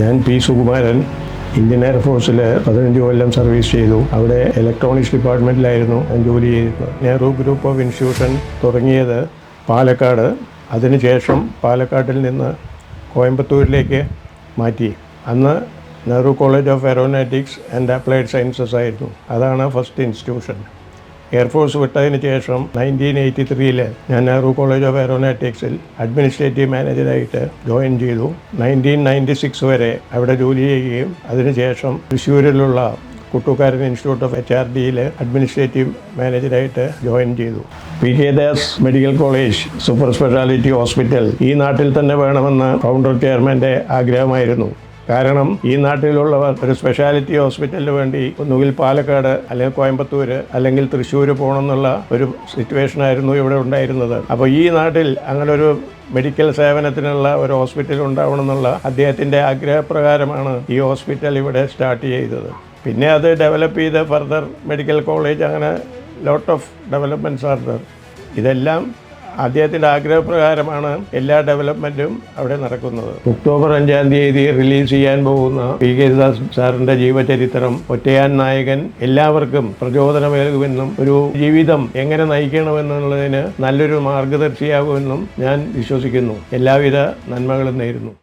ഞാൻ P Sukumaran Indian എയർഫോഴ്സിൽ പതിനഞ്ച് കൊല്ലം service ചെയ്തു. അവിടെ ഇലക്ട്രോണിക്സ് ഡിപ്പാർട്ട്മെന്റിലായിരുന്നു ഞാൻ ജോലി ചെയ്തിരുന്നത്. നെഹ്റു ഗ്രൂപ്പ് ഓഫ് ഇൻസ്റ്റിറ്റ്യൂഷൻ തുടങ്ങിയത് പാലക്കാട്. അതിനുശേഷം പാലക്കാട്ടിൽ നിന്ന് കോയമ്പത്തൂരിലേക്ക് മാറ്റി. അന്ന് Nehru college of aeronautics and applied sciences ആയിരുന്നു. അതാണ് ഫസ്റ്റ് ഇൻസ്റ്റിറ്റ്യൂഷൻ എയർഫോഴ്സ് വിട്ടതിന് ശേഷം നയന്റീൻ എയ്റ്റി ത്രീയിൽ ഞാൻ നെഹ്റു കോളേജ് ഓഫ് എയറോനാറ്റിക്സിൽ അഡ്മിനിസ്ട്രേറ്റീവ് മാനേജറായിട്ട് ജോയിൻ ചെയ്തു. നയന്റീൻ നയന്റി സിക്സ് വരെ അവിടെ ജോലി ചെയ്യുകയും അതിനുശേഷം തൃശ്ശൂരിലുള്ള Kuttukaran institute of H R ഡിയിൽ അഡ്മിനിസ്ട്രേറ്റീവ് മാനേജറായിട്ട് ജോയിൻ ചെയ്തു P K Das medical college super speciality hospital ഈ നാട്ടിൽ തന്നെ വേണമെന്ന് ഫൗണ്ടർ ചെയർമാന്റെ ആഗ്രഹമായിരുന്നു. കാരണം ഈ നാട്ടിലുള്ളവർ ഒരു സ്പെഷ്യാലിറ്റി ഹോസ്പിറ്റലിന് വേണ്ടി ഒന്നുകിൽ പാലക്കാട് അല്ലെങ്കിൽ കോയമ്പത്തൂർ അല്ലെങ്കിൽ തൃശ്ശൂർ പോകണമെന്നുള്ള ഒരു സിറ്റുവേഷൻ ആയിരുന്നു ഇവിടെ ഉണ്ടായിരുന്നത്. അപ്പോൾ ഈ നാട്ടിൽ അങ്ങനെ ഒരു മെഡിക്കൽ സേവനത്തിനുള്ള ഒരു ഹോസ്പിറ്റൽ ഉണ്ടാവണമെന്നുള്ള അദ്ദേഹത്തിന്റെ ആഗ്രഹപ്രകാരമാണ് ഈ ഹോസ്പിറ്റൽ ഇവിടെ സ്റ്റാർട്ട് ചെയ്തത്. പിന്നെ അത് ഡെവലപ്പ് ചെയ്ത് ഫർദർ മെഡിക്കൽ കോളേജ് അങ്ങനെ lot of developments are there ഇതെല്ലാം അദ്ദേഹത്തിന്റെ ആഗ്രഹപ്രകാരമാണ് എല്ലാ ഡെവലപ്മെന്റും അവിടെ നടക്കുന്നത്. ഒക്ടോബർ അഞ്ചാം തീയതി റിലീസ് ചെയ്യാൻ പോകുന്ന പി കെ ദാസ് സാറിന്റെ ജീവചരിത്രം ഒറ്റയാൻ നായകൻ എല്ലാവർക്കും പ്രചോദനമേകുമെന്നും ഒരു ജീവിതം എങ്ങനെ നയിക്കണമെന്നുള്ളതിന് നല്ലൊരു മാർഗദർശിയാകുമെന്നും ഞാൻ വിശ്വസിക്കുന്നു. എല്ലാവിധ നന്മകളും നേരുന്നു.